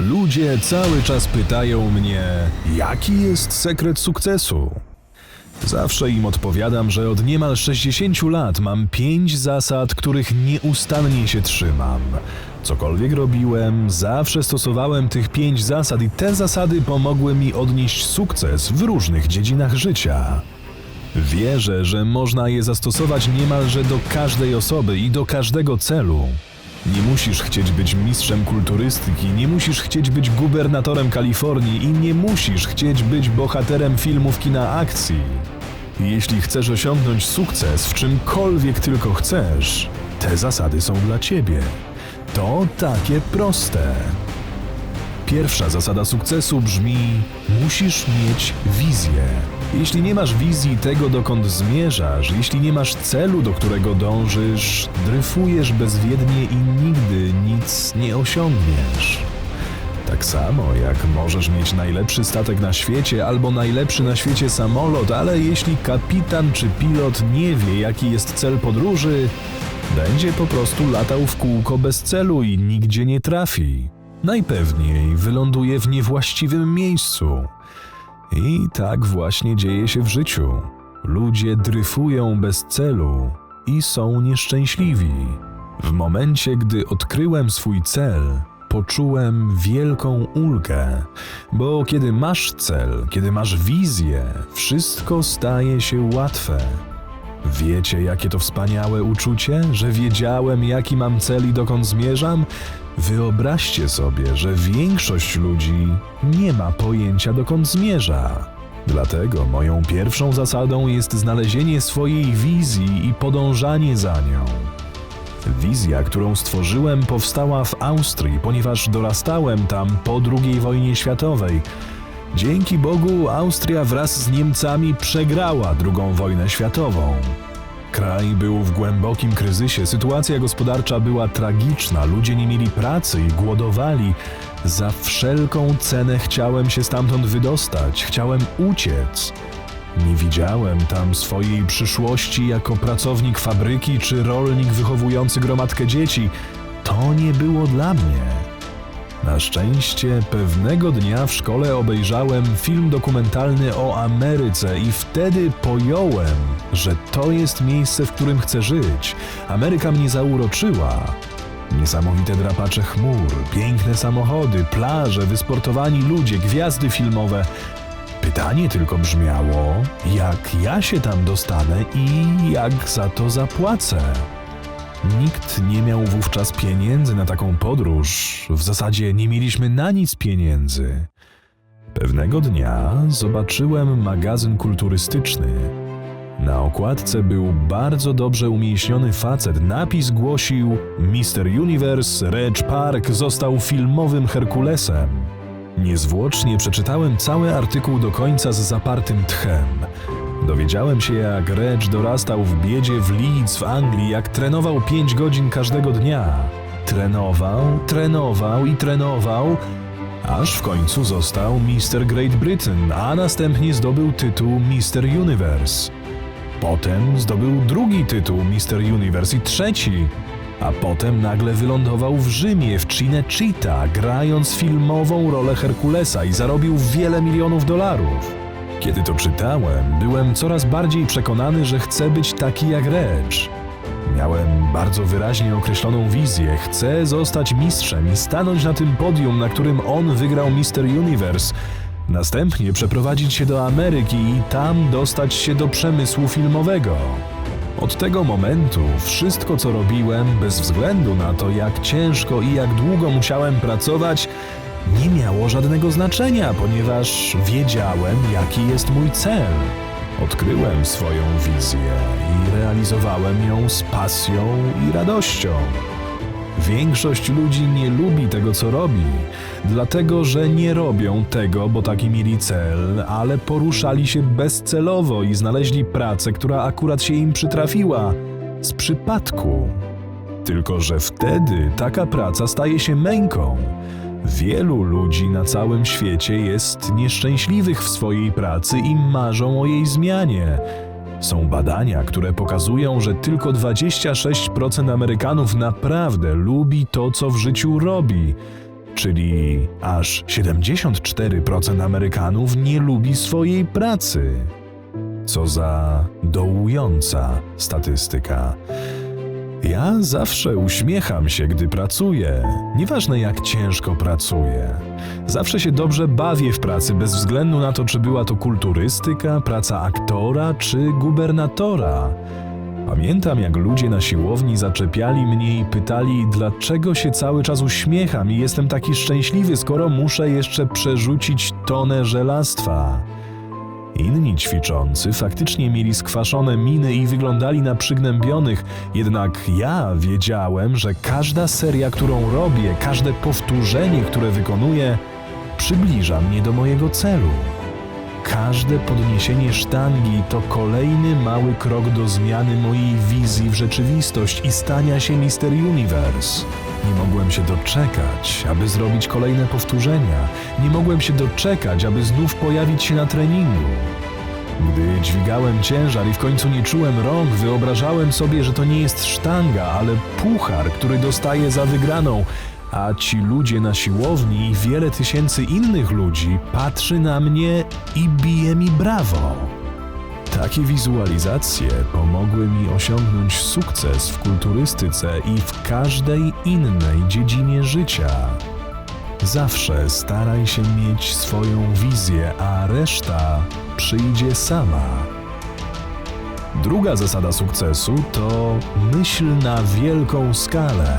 Ludzie cały czas pytają mnie, jaki jest sekret sukcesu? Zawsze im odpowiadam, że od niemal 60 lat mam pięć zasad, których nieustannie się trzymam. Cokolwiek robiłem, zawsze stosowałem tych pięć zasad i te zasady pomogły mi odnieść sukces w różnych dziedzinach życia. Wierzę, że można je zastosować niemalże do każdej osoby i do każdego celu. Nie musisz chcieć być mistrzem kulturystyki, nie musisz chcieć być gubernatorem Kalifornii i nie musisz chcieć być bohaterem filmów kina akcji. Jeśli chcesz osiągnąć sukces w czymkolwiek tylko chcesz, te zasady są dla ciebie. To takie proste. Pierwsza zasada sukcesu brzmi: musisz mieć wizję. Jeśli nie masz wizji tego, dokąd zmierzasz, jeśli nie masz celu, do którego dążysz, dryfujesz bezwiednie i nigdy nic nie osiągniesz. Tak samo jak możesz mieć najlepszy statek na świecie albo najlepszy na świecie samolot, ale jeśli kapitan czy pilot nie wie, jaki jest cel podróży, będzie po prostu latał w kółko bez celu i nigdzie nie trafi. Najpewniej wyląduje w niewłaściwym miejscu. I tak właśnie dzieje się w życiu. Ludzie dryfują bez celu i są nieszczęśliwi. W momencie, gdy odkryłem swój cel, poczułem wielką ulgę, bo kiedy masz cel, kiedy masz wizję, wszystko staje się łatwe. Wiecie, jakie to wspaniałe uczucie, że wiedziałem, jaki mam cel i dokąd zmierzam? Wyobraźcie sobie, że większość ludzi nie ma pojęcia, dokąd zmierza. Dlatego moją pierwszą zasadą jest znalezienie swojej wizji i podążanie za nią. Wizja, którą stworzyłem, powstała w Austrii, ponieważ dorastałem tam po II wojnie światowej. Dzięki Bogu Austria wraz z Niemcami przegrała II wojnę światową. Kraj był w głębokim kryzysie, sytuacja gospodarcza była tragiczna, ludzie nie mieli pracy i głodowali. Za wszelką cenę chciałem się stamtąd wydostać, chciałem uciec. Nie widziałem tam swojej przyszłości jako pracownik fabryki czy rolnik wychowujący gromadkę dzieci. To nie było dla mnie. Na szczęście pewnego dnia w szkole obejrzałem film dokumentalny o Ameryce i wtedy pojąłem, że to jest miejsce, w którym chcę żyć. Ameryka mnie zauroczyła. Niesamowite drapacze chmur, piękne samochody, plaże, wysportowani ludzie, gwiazdy filmowe. Pytanie tylko brzmiało, jak ja się tam dostanę i jak za to zapłacę. Nikt nie miał wówczas pieniędzy na taką podróż. W zasadzie nie mieliśmy na nic pieniędzy. Pewnego dnia zobaczyłem magazyn kulturystyczny. Na okładce był bardzo dobrze umięśniony facet. Napis głosił: Mr. Universe Reg Park został filmowym Herkulesem. Niezwłocznie przeczytałem cały artykuł do końca z zapartym tchem. Dowiedziałem się, jak Reg dorastał w biedzie w Leeds w Anglii, jak trenował 5 godzin każdego dnia. Trenował, trenował i trenował, aż w końcu został Mr. Great Britain, a następnie zdobył tytuł Mr. Universe. Potem zdobył drugi tytuł Mr. Universe i trzeci, a potem nagle wylądował w Rzymie w Cinecittà, grając filmową rolę Herkulesa i zarobił wiele milionów dolarów. Kiedy to czytałem, byłem coraz bardziej przekonany, że chcę być taki jak Reg. Miałem bardzo wyraźnie określoną wizję. Chcę zostać mistrzem i stanąć na tym podium, na którym on wygrał Mr. Universe. Następnie przeprowadzić się do Ameryki i tam dostać się do przemysłu filmowego. Od tego momentu wszystko, co robiłem, bez względu na to, jak ciężko i jak długo musiałem pracować, nie miało żadnego znaczenia, ponieważ wiedziałem, jaki jest mój cel. Odkryłem swoją wizję i realizowałem ją z pasją i radością. Większość ludzi nie lubi tego, co robi, dlatego że nie robią tego, bo taki mieli cel, ale poruszali się bezcelowo i znaleźli pracę, która akurat się im przytrafiła z przypadku. Tylko, że wtedy taka praca staje się męką. Wielu ludzi na całym świecie jest nieszczęśliwych w swojej pracy i marzą o jej zmianie. Są badania, które pokazują, że tylko 26% Amerykanów naprawdę lubi to, co w życiu robi. czyli aż 74% Amerykanów nie lubi swojej pracy. Co za dołująca statystyka. Ja zawsze uśmiecham się, gdy pracuję, nieważne jak ciężko pracuję. Zawsze się dobrze bawię w pracy, bez względu na to, czy była to kulturystyka, praca aktora czy gubernatora. Pamiętam, jak ludzie na siłowni zaczepiali mnie i pytali, dlaczego się cały czas uśmiecham i jestem taki szczęśliwy, skoro muszę jeszcze przerzucić tonę żelastwa. Inni ćwiczący faktycznie mieli skwaszone miny i wyglądali na przygnębionych, jednak ja wiedziałem, że każda seria, którą robię, każde powtórzenie, które wykonuję, przybliża mnie do mojego celu. Każde podniesienie sztangi to kolejny mały krok do zmiany mojej wizji w rzeczywistość i stania się Mister Universe. Nie mogłem się doczekać, aby zrobić kolejne powtórzenia. Nie mogłem się doczekać, aby znów pojawić się na treningu. Gdy dźwigałem ciężar i w końcu nie czułem rąk, wyobrażałem sobie, że to nie jest sztanga, ale puchar, który dostaję za wygraną, a ci ludzie na siłowni i wiele tysięcy innych ludzi patrzy na mnie i bije mi brawo. Takie wizualizacje pomogły mi osiągnąć sukces w kulturystyce i w każdej innej dziedzinie życia. Zawsze staraj się mieć swoją wizję, a reszta przyjdzie sama. Druga zasada sukcesu to myśl na wielką skalę.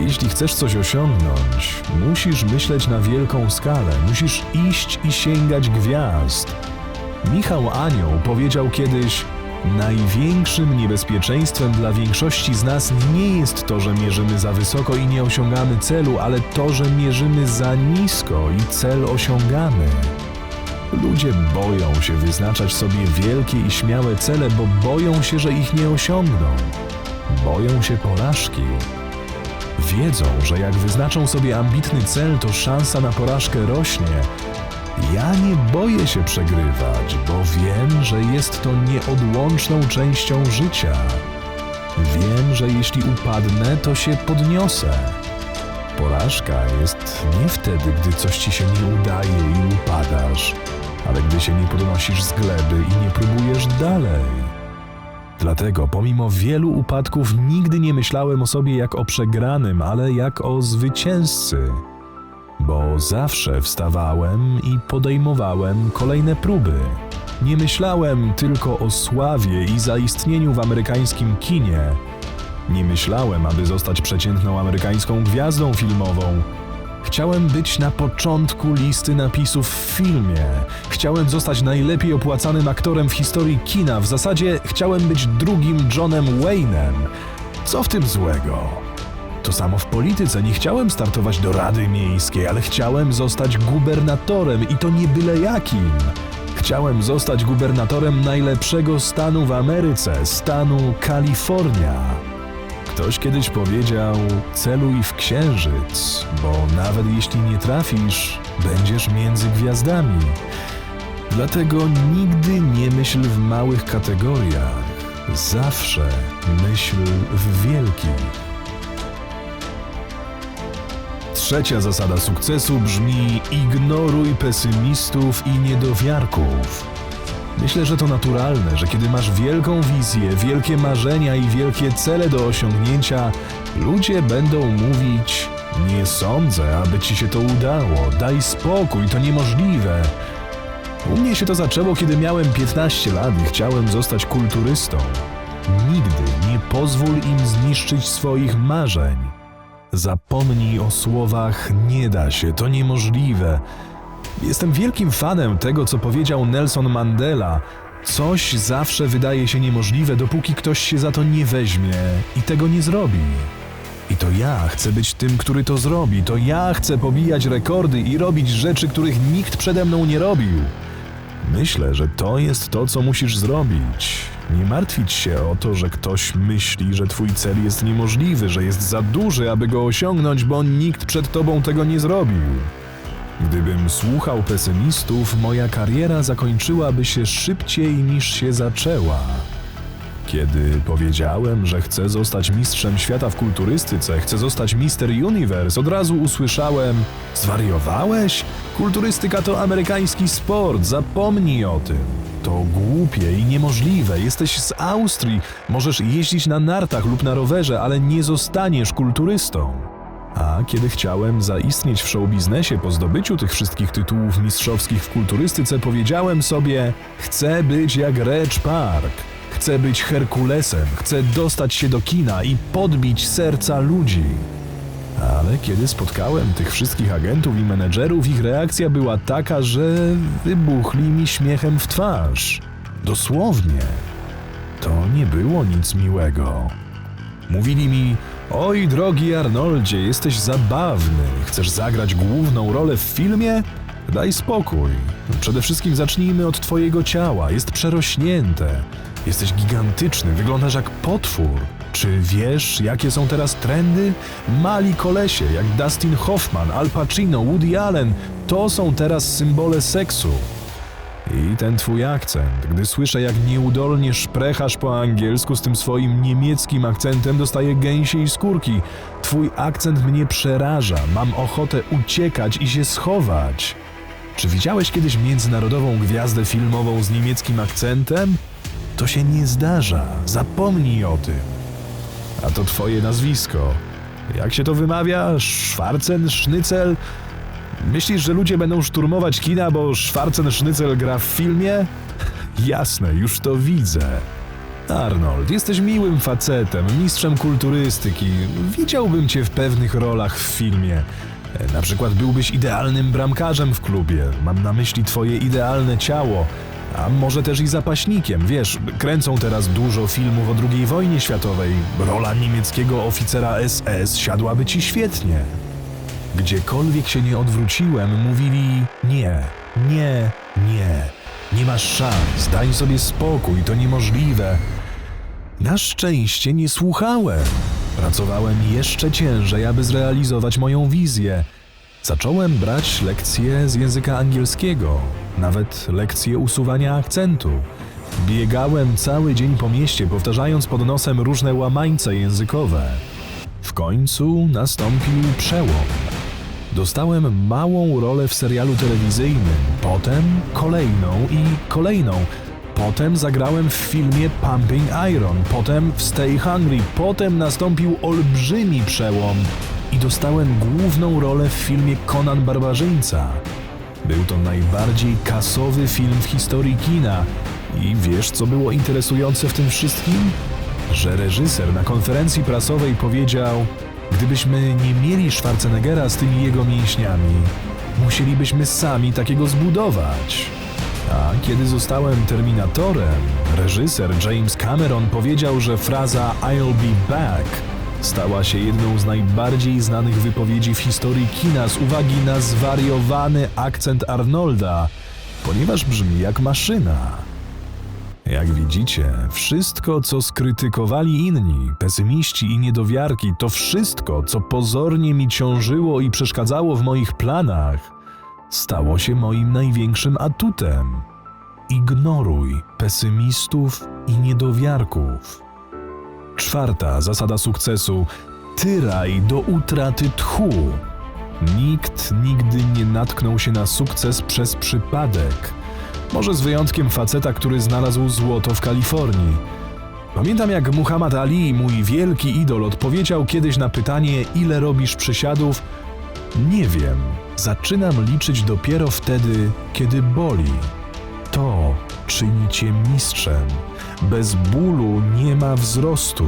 Jeśli chcesz coś osiągnąć, musisz myśleć na wielką skalę, musisz iść i sięgać gwiazd. Michał Anioł powiedział kiedyś: Największym niebezpieczeństwem dla większości z nas nie jest to, że mierzymy za wysoko i nie osiągamy celu, ale to, że mierzymy za nisko i cel osiągamy. Ludzie boją się wyznaczać sobie wielkie i śmiałe cele, bo boją się, że ich nie osiągną. Boją się porażki. Wiedzą, że jak wyznaczą sobie ambitny cel, to szansa na porażkę rośnie. Ja nie boję się przegrywać, bo wiem, że jest to nieodłączną częścią życia. Wiem, że jeśli upadnę, to się podniosę. Porażka jest nie wtedy, gdy coś ci się nie udaje i upadasz, ale gdy się nie podnosisz z gleby i nie próbujesz dalej. Dlatego, pomimo wielu upadków, nigdy nie myślałem o sobie jak o przegranym, ale jak o zwycięzcy. Bo zawsze wstawałem i podejmowałem kolejne próby. Nie myślałem tylko o sławie i zaistnieniu w amerykańskim kinie. Nie myślałem, aby zostać przeciętną amerykańską gwiazdą filmową. Chciałem być na początku listy napisów w filmie. Chciałem zostać najlepiej opłacanym aktorem w historii kina. W zasadzie chciałem być drugim Johnem Wayne'em. Co w tym złego? To samo w polityce. Nie chciałem startować do Rady Miejskiej, ale chciałem zostać gubernatorem i to nie byle jakim. Chciałem zostać gubernatorem najlepszego stanu w Ameryce, stanu Kalifornia. Ktoś kiedyś powiedział: celuj w księżyc, bo nawet jeśli nie trafisz, będziesz między gwiazdami. Dlatego nigdy nie myśl w małych kategoriach, zawsze myśl w wielkich. Trzecia zasada sukcesu brzmi: ignoruj pesymistów i niedowiarków. Myślę, że to naturalne, że kiedy masz wielką wizję, wielkie marzenia i wielkie cele do osiągnięcia, ludzie będą mówić: Nie sądzę, aby ci się to udało, daj spokój, to niemożliwe. U mnie się to zaczęło, kiedy miałem 15 lat i chciałem zostać kulturystą. Nigdy nie pozwól im zniszczyć swoich marzeń. Zapomnij o słowach nie da się, to niemożliwe. Jestem wielkim fanem tego, co powiedział Nelson Mandela. Coś zawsze wydaje się niemożliwe, dopóki ktoś się za to nie weźmie i tego nie zrobi. I to ja chcę być tym, który to zrobi. To ja chcę pobijać rekordy i robić rzeczy, których nikt przede mną nie robił. Myślę, że to jest to, co musisz zrobić. Nie martwić się o to, że ktoś myśli, że twój cel jest niemożliwy, że jest za duży, aby go osiągnąć, bo nikt przed tobą tego nie zrobił. Gdybym słuchał pesymistów, moja kariera zakończyłaby się szybciej niż się zaczęła. Kiedy powiedziałem, że chcę zostać mistrzem świata w kulturystyce, chcę zostać Mister Universe, od razu usłyszałem: Zwariowałeś? Kulturystyka to amerykański sport, zapomnij o tym. To głupie i niemożliwe. Jesteś z Austrii, możesz jeździć na nartach lub na rowerze, ale nie zostaniesz kulturystą. A kiedy chciałem zaistnieć w showbiznesie po zdobyciu tych wszystkich tytułów mistrzowskich w kulturystyce, powiedziałem sobie: Chcę być jak Reg Park. Chcę być Herkulesem, chcę dostać się do kina i podbić serca ludzi. Ale kiedy spotkałem tych wszystkich agentów i menedżerów, ich reakcja była taka, że wybuchli mi śmiechem w twarz. Dosłownie. To nie było nic miłego. Mówili mi: Oj, drogi Arnoldzie, jesteś zabawny. Chcesz zagrać główną rolę w filmie? Daj spokój. Przede wszystkim zacznijmy od twojego ciała. Jest przerośnięte. Jesteś gigantyczny, wyglądasz jak potwór. Czy wiesz, jakie są teraz trendy? Mali kolesie, jak Dustin Hoffman, Al Pacino, Woody Allen, to są teraz symbole seksu. I ten twój akcent, gdy słyszę jak nieudolnie szprechasz po angielsku z tym swoim niemieckim akcentem, dostaję gęsiej skórki. Twój akcent mnie przeraża, mam ochotę uciekać i się schować. Czy widziałeś kiedyś międzynarodową gwiazdę filmową z niemieckim akcentem? To się nie zdarza, zapomnij o tym. A to twoje nazwisko. Jak się to wymawia? Schwarzenschnitzel? Myślisz, że ludzie będą szturmować kina, bo Schwarzenschnitzel gra w filmie? Jasne, już to widzę. Arnold, jesteś miłym facetem, mistrzem kulturystyki. Widziałbym cię w pewnych rolach w filmie. Na przykład byłbyś idealnym bramkarzem w klubie. Mam na myśli twoje idealne ciało. A może też i zapaśnikiem. Wiesz, kręcą teraz dużo filmów o II wojnie światowej. Rola niemieckiego oficera SS siadłaby ci świetnie. Gdziekolwiek się nie odwróciłem, mówili nie, nie, nie. Nie masz szans, daj sobie spokój, to niemożliwe. Na szczęście nie słuchałem. Pracowałem jeszcze ciężej, aby zrealizować moją wizję. Zacząłem brać lekcje z języka angielskiego, nawet lekcje usuwania akcentu. Biegałem cały dzień po mieście, powtarzając pod nosem różne łamańce językowe. W końcu nastąpił przełom. Dostałem małą rolę w serialu telewizyjnym, potem kolejną i kolejną. Potem zagrałem w filmie Pumping Iron, potem w Stay Hungry, potem nastąpił olbrzymi przełom i dostałem główną rolę w filmie Conan Barbarzyńca. Był to najbardziej kasowy film w historii kina. I wiesz, co było interesujące w tym wszystkim? Że reżyser na konferencji prasowej powiedział: Gdybyśmy nie mieli Schwarzeneggera z tymi jego mięśniami, musielibyśmy sami takiego zbudować. A kiedy zostałem Terminatorem, reżyser James Cameron powiedział, że fraza I'll be back stała się jedną z najbardziej znanych wypowiedzi w historii kina z uwagi na zwariowany akcent Arnolda, ponieważ brzmi jak maszyna. Jak widzicie, wszystko, co skrytykowali inni, pesymiści i niedowiarki, to wszystko, co pozornie mi ciążyło i przeszkadzało w moich planach, stało się moim największym atutem. Ignoruj pesymistów i niedowiarków. Czwarta zasada sukcesu: tyraj do utraty tchu. Nikt nigdy nie natknął się na sukces przez przypadek. Może z wyjątkiem faceta, który znalazł złoto w Kalifornii. Pamiętam jak Muhammad Ali, mój wielki idol, odpowiedział kiedyś na pytanie, ile robisz przysiadów. Nie wiem, zaczynam liczyć dopiero wtedy, kiedy boli. To czyni cię mistrzem. Bez bólu nie ma wzrostu.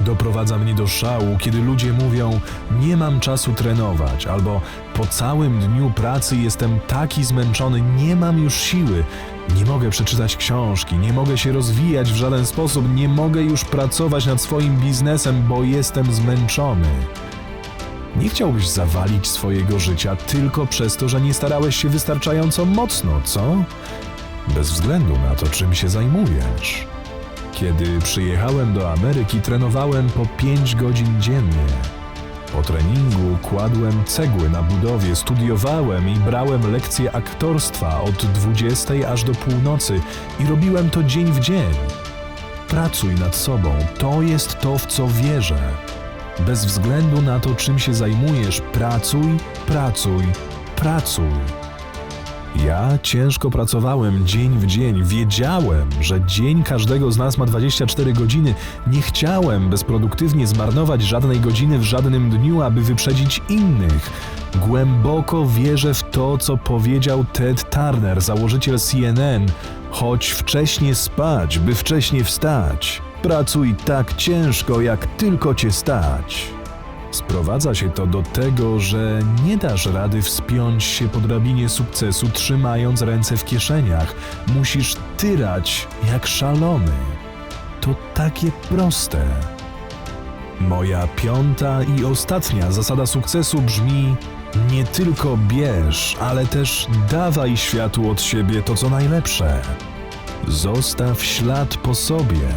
Doprowadza mnie do szału, kiedy ludzie mówią: Nie mam czasu trenować, albo po całym dniu pracy jestem taki zmęczony, nie mam już siły, nie mogę przeczytać książki, nie mogę się rozwijać w żaden sposób, nie mogę już pracować nad swoim biznesem, bo jestem zmęczony. Nie chciałbyś zawalić swojego życia tylko przez to, że nie starałeś się wystarczająco mocno, co? Bez względu na to, czym się zajmujesz. Kiedy przyjechałem do Ameryki, trenowałem po 5 godzin dziennie. Po treningu kładłem cegły na budowie, studiowałem i brałem lekcje aktorstwa od 20 aż do północy i robiłem to dzień w dzień. pracuj nad sobą. To jest to, w co wierzę. Bez względu na to, czym się zajmujesz, pracuj, pracuj, pracuj. Ja ciężko pracowałem dzień w dzień. Wiedziałem, że dzień każdego z nas ma 24 godziny. Nie chciałem bezproduktywnie zmarnować żadnej godziny w żadnym dniu, aby wyprzedzić innych. Głęboko wierzę w to, co powiedział Ted Turner, założyciel CNN. Chodź wcześnie spać, by wcześnie wstać. Pracuj tak ciężko, jak tylko cię stać. Sprowadza się to do tego, że nie dasz rady wspiąć się po drabinie sukcesu trzymając ręce w kieszeniach. Musisz tyrać jak szalony. To takie proste. Moja piąta i ostatnia zasada sukcesu brzmi: nie tylko bierz, ale też dawaj światu od siebie to, co najlepsze. Zostaw ślad po sobie.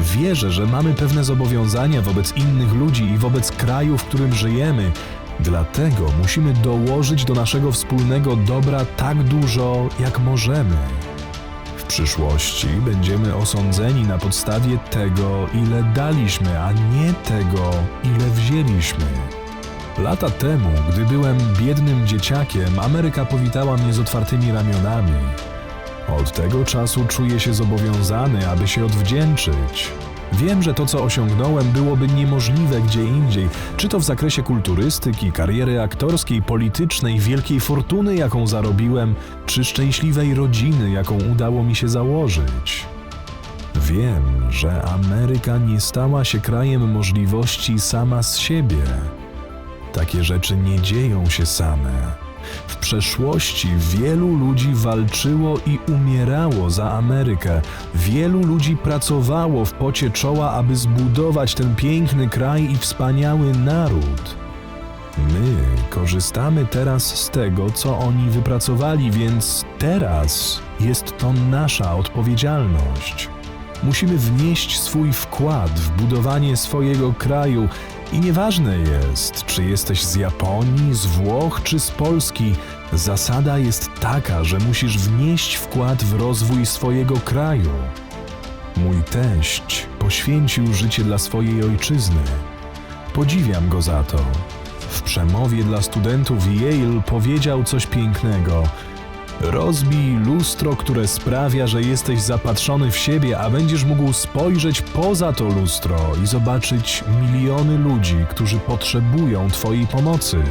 Wierzę, że mamy pewne zobowiązania wobec innych ludzi i wobec kraju, w którym żyjemy. Dlatego musimy dołożyć do naszego wspólnego dobra tak dużo, jak możemy. W przyszłości będziemy osądzeni na podstawie tego, ile daliśmy, a nie tego, ile wzięliśmy. Lata temu, gdy byłem biednym dzieciakiem, Ameryka powitała mnie z otwartymi ramionami. Od tego czasu czuję się zobowiązany, aby się odwdzięczyć. Wiem, że to, co osiągnąłem, byłoby niemożliwe gdzie indziej, czy to w zakresie kulturystyki, kariery aktorskiej, politycznej, wielkiej fortuny, jaką zarobiłem, czy szczęśliwej rodziny, jaką udało mi się założyć. Wiem, że Ameryka nie stała się krajem możliwości sama z siebie. Takie rzeczy nie dzieją się same. W przeszłości wielu ludzi walczyło i umierało za Amerykę. Wielu ludzi pracowało w pocie czoła, aby zbudować ten piękny kraj i wspaniały naród. My korzystamy teraz z tego, co oni wypracowali, więc teraz jest to nasza odpowiedzialność. Musimy wnieść swój wkład w budowanie swojego kraju i nieważne jest, czy jesteś z Japonii, z Włoch czy z Polski, zasada jest taka, że musisz wnieść wkład w rozwój swojego kraju. Mój teść poświęcił życie dla swojej ojczyzny. Podziwiam go za to. W przemowie dla studentów Yale powiedział coś pięknego. Rozbij lustro, które sprawia, że jesteś zapatrzony w siebie, a będziesz mógł spojrzeć poza to lustro i zobaczyć miliony ludzi, którzy potrzebują Twojej pomocy.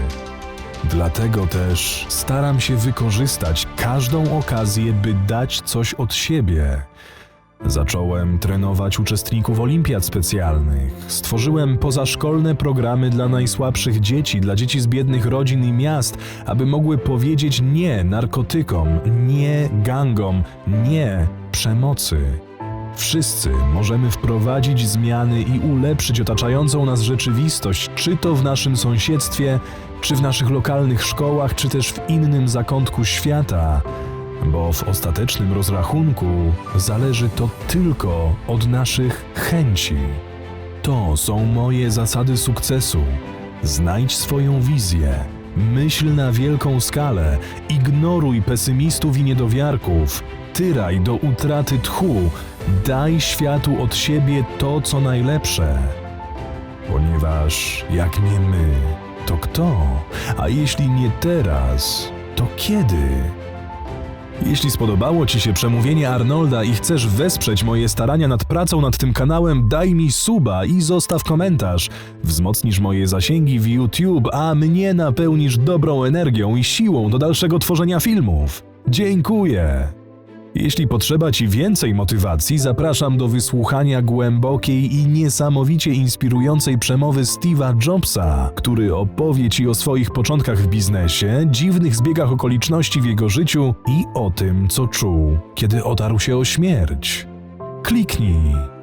Dlatego też staram się wykorzystać każdą okazję, by dać coś od siebie. Zacząłem trenować uczestników olimpiad specjalnych. Stworzyłem pozaszkolne programy dla najsłabszych dzieci, dla dzieci z biednych rodzin i miast, aby mogły powiedzieć nie narkotykom, nie gangom, nie przemocy. Wszyscy możemy wprowadzić zmiany i ulepszyć otaczającą nas rzeczywistość, czy to w naszym sąsiedztwie, czy w naszych lokalnych szkołach, czy też w innym zakątku świata bo w ostatecznym rozrachunku zależy to tylko od naszych chęci. To są moje zasady sukcesu. Znajdź swoją wizję, myśl na wielką skalę, ignoruj pesymistów i niedowiarków, tyraj do utraty tchu, daj światu od siebie to, co najlepsze. Ponieważ jak nie my, to kto? A jeśli nie teraz, to kiedy? Jeśli spodobało Ci się przemówienie Arnolda i chcesz wesprzeć moje starania nad pracą nad tym kanałem, daj mi suba i zostaw komentarz. Wzmocnisz moje zasięgi w YouTube, a mnie napełnisz dobrą energią i siłą do dalszego tworzenia filmów. Dziękuję! Jeśli potrzeba Ci więcej motywacji, zapraszam do wysłuchania głębokiej i niesamowicie inspirującej przemowy Steve'a Jobsa, który opowie Ci o swoich początkach w biznesie, dziwnych zbiegach okoliczności w jego życiu i o tym, co czuł, kiedy otarł się o śmierć. Kliknij